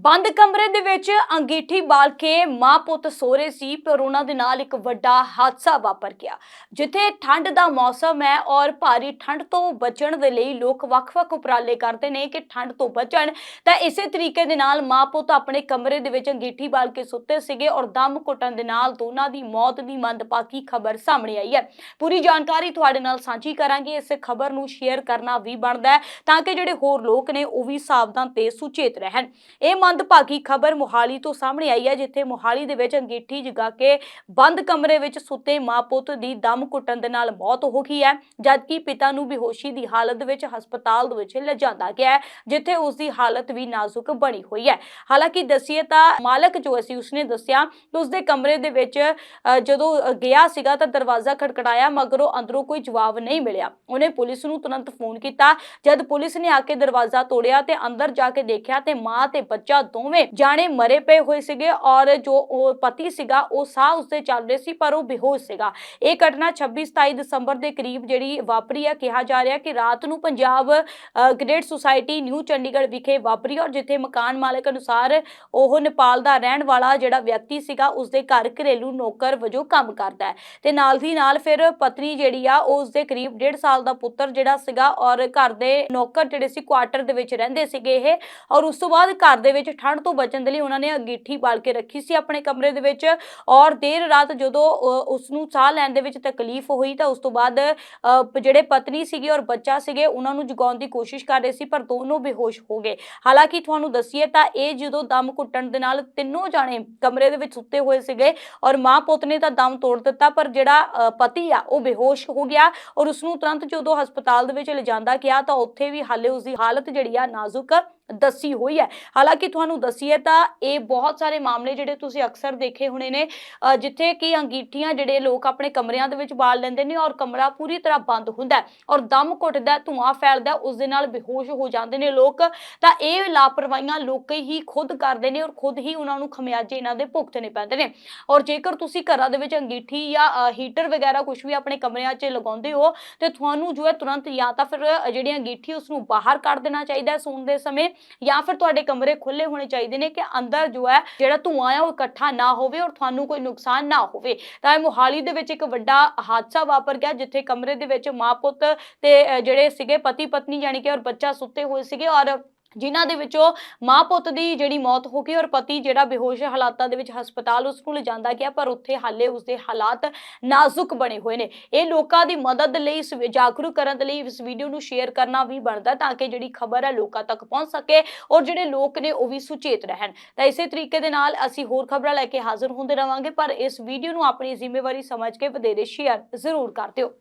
ਬੰਦ ਕਮਰੇ ਦੇ ਵਿੱਚ ਅੰਗੀਠੀ ਬਾਲ ਕੇ ਮਾਂ ਪੁੱਤ ਸੋ ਰਹੇ ਸੀ, ਪਰ ਉਹਨਾਂ ਦੇ ਨਾਲ ਇੱਕ ਵੱਡਾ ਹਾਦਸਾ ਵਾਪਰ ਗਿਆ, ਜਿੱਥੇ ਠੰਡ ਦਾ ਮੌਸਮ ਹੈ ਔਰ ਭਾਰੀ ਠੰਡ ਤੋਂ ਬਚਣ ਦੇ ਲਈ ਲੋਕ ਵੱਖ-ਵੱਖ ਉਪਰਾਲੇ ਕਰਦੇ ਨੇ ਕਿ ਠੰਡ ਤੋਂ ਬਚਣ। ਤਾਂ ਇਸੇ ਤਰੀਕੇ ਦੇ ਨਾਲ ਮਾਂ ਪੁੱਤ ਆਪਣੇ ਕਮਰੇ ਦੇ ਵਿੱਚ ਅੰਗੀਠੀ ਬਾਲ ਕੇ ਸੁੱਤੇ ਸੀਗੇ ਔਰ ਦਮ ਘੁੱਟਣ ਦੇ ਨਾਲ ਦੋਨਾਂ ਦੀ ਮੌਤ ਦੀ ਮੰਦਭਾਗੀ ਖਬਰ ਸਾਹਮਣੇ ਆਈ ਹੈ। ਪੂਰੀ ਜਾਣਕਾਰੀ ਤੁਹਾਡੇ ਨਾਲ ਸਾਂਝੀ ਕਰਾਂਗੇ, ਇਸ ਖਬਰ ਨੂੰ ਸ਼ੇਅਰ ਕਰਨਾ ਵੀ ਬਣਦਾ ਹੈ ਤਾਂ ਕਿ ਜਿਹੜੇ ਹੋਰ ਲੋਕ ਨੇ ਉਹ ਵੀ ਸਾਵਧਾਨ ਤੇ ਸੁਚੇਤ ਰਹਿਣ। ਇਹ ਮੰਦਭਾਗੀ ਖਬਰ ਮੁਹਾਲੀ ਤੋਂ ਸਾਹਮਣੇ ਆਈ ਹੈ, ਜਿੱਥੇ ਮੁਹਾਲੀ ਦੇ ਵਿੱਚ ਅੰਗੀਠੀ ਜਗਾ ਕੇ ਬੰਦ ਕਮਰੇ ਵਿੱਚ ਸੁੱਤੇ ਮਾਂ ਦੀ ਦਮ ਘੁੱਟਣ ਦੇ ਨਾਲ ਮੌਤ ਹੋ ਗਈ ਹੈ। ਜਦਕਿ ਪਿਤਾ ਨੂੰ ਬੇਹੋਸ਼ੀ ਦੀ ਹਾਲਤ ਵਿੱਚ ਹਸਪਤਾਲ ਦੇ ਵਿੱਚ ਲਿਜਾਂਦਾ ਗਿਆ ਹੈ, ਜਿੱਥੇ ਉਸ ਦੀ ਹਾਲਤ ਵੀ ਨਾਜ਼ੁਕ ਬਣੀ ਹੋਈ ਹੈ। ਹਾਲਾਂਕਿ ਦਸੀਏ ਤਾਂ ਮਾਲਕ ਜੋ ਅਸੀਂ ਉਸਨੇ ਦੱਸਿਆ ਕਿ ਉਸ ਕਮਰੇ ਦੇ ਵਿੱਚ ਜਦੋਂ ਗਿਆ ਸੀਗਾ ਤਾਂ ਦਰਵਾਜ਼ਾ ਖੜਕੜਾਇਆ, ਮਗਰੋਂ ਅੰਦਰੋਂ ਕੋਈ ਜਵਾਬ ਨਹੀਂ ਮਿਲਿਆ। ਉਹਨੇ ਪੁਲਿਸ ਨੂੰ ਤੁਰੰਤ ਫੋਨ ਕੀਤਾ। ਜਦ ਪੁਲਿਸ ਨੇ ਆ ਕੇ ਦਰਵਾਜ਼ਾ ਤੋੜਿਆ ਤੇ ਅੰਦਰ ਜਾ ਕੇ ਦੇਖਿਆ ਤੇ ਮਾਂ ਤੇ ਬੱਚਾ ਦੋਵੇਂ ਜਾਣੇ ਮਰੇ ਪਏ ਹੋਏ ਸੀਗੇ ਔਰ ਜੋ ਉਹ ਪਤੀ ਸੀਗਾ, ਉਹ ਸਾਹ ਉਸਦੇ ਚੱਲ ਰਹੇ ਸੀ, ਪਰ ਉਹ ਬੇਹੋਸ਼ ਸੀਗਾ। ਇਹ ਘਟਨਾ 26 27 ਦਸੰਬਰ ਦੇ ਕਰੀਬ ਜਿਹੜੀ ਵਾਪਰੀ ਹੈ, ਕਿਹਾ ਜਾ ਰਿਹਾ ਕਿ ਰਾਤ ਨੂੰ Punjab great society new Chandigarh ਵਿਖੇ ਵਾਪਰੀ ਔਰ ਜਿੱਥੇ ਮਕਾਨ ਮਾਲਕ ਅਨੁਸਾਰ ਉਹ ਨੇਪਾਲ ਦਾ ਰਹਿਣ ਵਾਲਾ ਜਿਹੜਾ ਵਿਅਕਤੀ ਸੀਗਾ, ਉਸਦੇ ਘਰ ਘਰੇਲੂ ਨੌਕਰ ਵਜੋਂ ਕੰਮ ਕਰਦਾ ਹੈ। ਤੇ ਨਾਲ ਦੀ ਨਾਲ ਫਿਰ ਪਤਨੀ ਜਿਹੜੀ ਆ, ਉਹ ਉਸਦੇ ਕਰੀਬ 1.5 ਸਾਲ ਦਾ ਪੁੱਤਰ ਜਿਹੜਾ ਸੀਗਾ ਔਰ ਘਰ ਦੇ ਨੌਕਰ ਜਿਹੜੇ ਸੀ, ਕੁਆਟਰ ਦੇ ਵਿੱਚ ਰਹਿੰਦੇ ਸੀਗੇ ਇਹ ਔਰ ਉਸ ਤੋਂ ਬਾਅਦ ਘਰ ਦੇ ਵਿੱਚ ਠੰਡ ਤੋਂ ਬਚਣ ਦੇ ਲਈ ਉਹਨਾਂ ਨੇ ਅੰਗੀਠੀ ਬਾਲ ਕੇ ਰੱਖੀ ਸੀ ਆਪਣੇ ਕਮਰੇ ਦੇ ਵਿੱਚ ਔਰ ਦੇਰ ਰਾਤ ਜਦੋਂ ਉਸ ਨੂੰ ਸਾਹ ਲੈਣ ਦੇ ਵਿੱਚ ਤਕਲੀਫ ਹੋਈ ਤਾਂ ਉਸ ਤੋਂ ਬਾਅਦ ਜਿਹੜੇ ਪਤਨੀ ਸੀਗੀ ਔਰ ਬੱਚਾ ਸੀਗੇ ਉਹਨਾਂ ਨੂੰ ਜਗਾਉਣ ਦੀ ਕੋਸ਼ਿਸ਼ ਕਰ ਰਹੇ ਸੀ ਪਰ ਦੋਨੋਂ ਬੇਹੋਸ਼ ਹੋ ਗਏ। ਹਾਲਾਂਕਿ ਤੁਹਾਨੂੰ ਦੱਸੀਏ ਤਾਂ ਇਹ ਜਦੋਂ ਦਮ ਘੁੱਟਣ ਦੇ ਨਾਲ ਤਿੰਨੋਂ ਜਾਣੇ ਕਮਰੇ ਦੇ ਵਿੱਚ ਸੁੱਤੇ ਹੋਏ ਸੀਗੇ ਔਰ ਮਾਂ ਪੁੱਤ ਨੇ ਤਾਂ ਦਮ ਤੋੜ ਦਿੱਤਾ ਪਰ ਜਿਹੜਾ ਪਤੀ ਆ ਉਹ ਬੇਹੋਸ਼ ਹੋ ਗਿਆ ਔਰ ਉਸ ਨੂੰ ਤੁਰੰਤ ਜਦੋਂ ਹਸਪਤਾਲ ਦੇ ਵਿੱਚ ਲਿਜਾਂਦਾ ਗਿਆ ਤਾਂ ਉੱਥੇ ਵੀ ਹਾਲੇ ਉਸ ਦੀ ਹਾਲਤ ਜਿਹੜੀ ਆ ਨਾਜ਼ੁਕ ਦੱਸੀ ਹੋਈ ਹੈ। ਹਾਲਾਂਕਿ ਤੁਹਾਨੂੰ ਦੱਸੀਏ ਤਾਂ ਇਹ ਬਹੁਤ ਸਾਰੇ ਮਾਮਲੇ ਜਿਹੜੇ ਤੁਸੀਂ ਅਕਸਰ ਦੇਖੇ ਹੋਣੇ ਨੇ ਜਿੱਥੇ ਕਿ ਅੰਗੀਠੀਆਂ ਜਿਹੜੇ ਲੋਕ ਆਪਣੇ ਕਮਰਿਆਂ ਦੇ ਵਿੱਚ ਬਾਲ ਲੈਂਦੇ ਨੇ ਔਰ ਕਮਰਾ ਪੂਰੀ ਤਰ੍ਹਾਂ ਬੰਦ ਹੁੰਦਾ ਔਰ ਦਮ ਘੁੱਟਦਾ ਹੈ, ਧੂੰਆਂ ਫੈਲਦਾ ਉਸ ਦੇ ਨਾਲ ਬੇਹੋਸ਼ ਹੋ ਜਾਂਦੇ ਨੇ ਲੋਕ। ਤਾਂ ਇਹ ਲਾਪਰਵਾਹੀਆਂ ਲੋਕ ਹੀ ਖੁਦ ਕਰਦੇ ਨੇ ਔਰ ਖੁਦ ਹੀ ਉਹਨਾਂ ਨੂੰ ਖਮਿਆਜੇ ਇਹਨਾਂ ਦੇ ਭੁਗਤਣੇ ਪੈਂਦੇ ਨੇ। ਔਰ ਜੇਕਰ ਤੁਸੀਂ ਘਰਾਂ ਦੇ ਵਿੱਚ ਅੰਗੀਠੀ ਜਾਂ ਹੀਟਰ ਵਗੈਰਾ ਕੁਝ ਵੀ ਆਪਣੇ ਕਮਰਿਆਂ 'ਚ ਲਗਾਉਂਦੇ ਹੋ ਤੇ ਤੁਹਾਨੂੰ ਜੋ ਹੈ ਤੁਰੰਤ ਜਾਂ ਤਾਂ ਫਿਰ ਅ, ਜਿਹੜੀ ਅੰਗੀਠੀ ਉਸ ਨੂੰ ਬਾਹਰ ਕੱਢ ਦੇਣਾ ਚਾਹੀਦਾ ਹੈ ਸੌਣ ਦੇ ਸਮੇਂ। ਜਾਂ ਫਿਰ ਤੁਹਾਡੇ ਕਮਰੇ ਖੁੱਲੇ ਹੋਣੇ ਚਾਹੀਦੇ ਨੇ ਕਿ ਅੰਦਰ ਜੋ ਹੈ, ਜਿਹੜਾ ਧੂਆਂ ਹੈ ਉਹ ਇਕੱਠਾ ਨਾ ਹੋਵੇ ਔਰ ਤੁਹਾਨੂੰ ਕੋਈ ਨੁਕਸਾਨ ਨਾ ਹੋਵੇ। ਤਾਂ ਇਹ ਮੁਹਾਲੀ ਦੇ ਵਿੱਚ ਇੱਕ ਵੱਡਾ ਹਾਦਸਾ ਵਾਪਰ ਗਿਆ ਜਿੱਥੇ ਕਮਰੇ ਦੇ ਵਿੱਚ ਮਾਂ ਪੁੱਤ ਤੇ ਜਿਹੜੇ ਸੀਗੇ ਪਤੀ ਪਤਨੀ ਯਾਨੀ ਕਿ ਔਰ ਬੱਚਾ ਸੁੱਤੇ ਹੋਏ ਸੀਗੇ ਔਰ ਜਿਨ੍ਹਾਂ ਦੇ ਵਿੱਚੋਂ ਮਾਂ ਪੁੱਤ ਦੀ ਜਿਹੜੀ ਮੌਤ ਹੋ ਗਈ ਔਰ ਪਤੀ ਜਿਹੜਾ ਬੇਹੋਸ਼ ਹਾਲਾਤਾਂ ਦੇ ਵਿੱਚ ਹਸਪਤਾਲ ਉਸ ਨੂੰ ਲਿਜਾਂਦਾ ਗਿਆ, ਪਰ ਉੱਥੇ ਹਾਲੇ ਉਸਦੇ ਹਾਲਾਤ ਨਾਜ਼ੁਕ ਬਣੇ ਹੋਏ ਨੇ। ਇਹ ਲੋਕਾਂ ਦੀ ਮਦਦ ਲਈ ਇਸ ਜਾਗਰੂਕ ਕਰਨ ਦੇ ਲਈ ਇਸ ਵੀਡੀਓ ਨੂੰ ਸ਼ੇਅਰ ਕਰਨਾ ਵੀ ਬਣਦਾ ਤਾਂ ਕਿ ਜਿਹੜੀ ਖਬਰ ਹੈ ਲੋਕਾਂ ਤੱਕ ਪਹੁੰਚ ਸਕੇ ਔਰ ਜਿਹੜੇ ਲੋਕ ਨੇ ਉਹ ਵੀ ਸੁਚੇਤ ਰਹਿਣ। ਤਾਂ ਇਸੇ ਤਰੀਕੇ ਦੇ ਨਾਲ ਅਸੀਂ ਹੋਰ ਖਬਰਾਂ ਲੈ ਕੇ ਹਾਜ਼ਰ ਹੁੰਦੇ ਰਵਾਂਗੇ, ਪਰ ਇਸ ਵੀਡੀਓ ਨੂੰ ਆਪਣੀ ਜ਼ਿੰਮੇਵਾਰੀ ਸਮਝ ਕੇ ਵਧੇਰੇ ਸ਼ੇਅਰ ਜ਼ਰੂਰ ਕਰ ਦਿਓ।